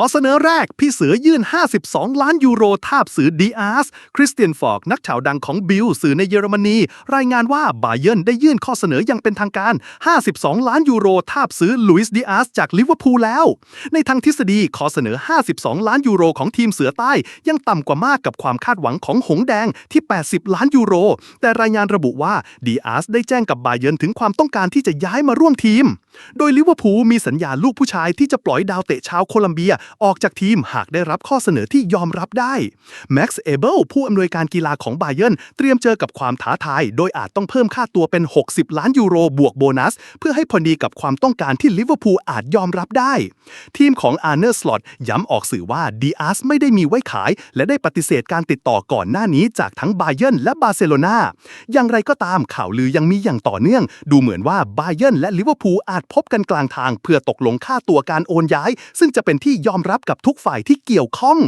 ขอเสนอแรก พี่เสือยื่น 52 ล้านยูโรทาบซื้อดีอาร์สคริสเตียนฟอกนักข่าวดังของบิลสื่อในเยอรมนี รายงานว่าบาเยิร์นได้ยื่นข้อเสนออย่างเป็นทางการ 52 ล้านยูโรทาบซื้อลุยส์ดีอาร์สจากลิเวอร์พูลแล้ว ในทางทฤษฎีขอเสนอ 52 ล้านยูโรของทีมเสือใต้ ยังต่ำกว่ามากกับความคาดหวังของหงแดงที่ 80 ล้านยูโร แต่รายงานระบุว่าดีอาร์สได้แจ้งกับบาเยิร์นถึงความต้องการที่จะย้ายมาร่วมทีม โดยลิเวอร์พูลมีสัญญาลูกผู้ชายที่จะปล่อยดาวเตะชาวโคลัมเบียออกจากทีมหากได้รับข้อเสนอที่ยอมรับได้แม็กซ์เอเบิลผู้อำนวยการกีฬาของบาเยิร์นเตรียมเจอกับความท้าทาย โดยอาจต้องเพิ่มค่าตัวเป็น 60 ล้านยูโรบวกโบนัส เพื่อให้พอดีกับความต้องการที่ลิเวอร์พูลอาจยอมรับได้ ทีมของอาร์เนอร์สลอตย้ำออกสื่อว่าดีอาสไม่ได้มีไว้ขาย และได้ปฏิเสธการติดต่อก่อนหน้านี้จากทั้งบาเยิร์นและบาร์เซโลนาอย่างไรก็ตามข่าวลือยังมีอย่างต่อเนื่อง ดูเหมือนว่าบาเยิร์นและลิเวอร์พูลอาจพบกันกลางทางเพื่อตกลงค่าตัวการโอนย้าย ซึ่งจะเป็นที่ยอมรับกับทุกฝ่ายที่เกี่ยวข้อง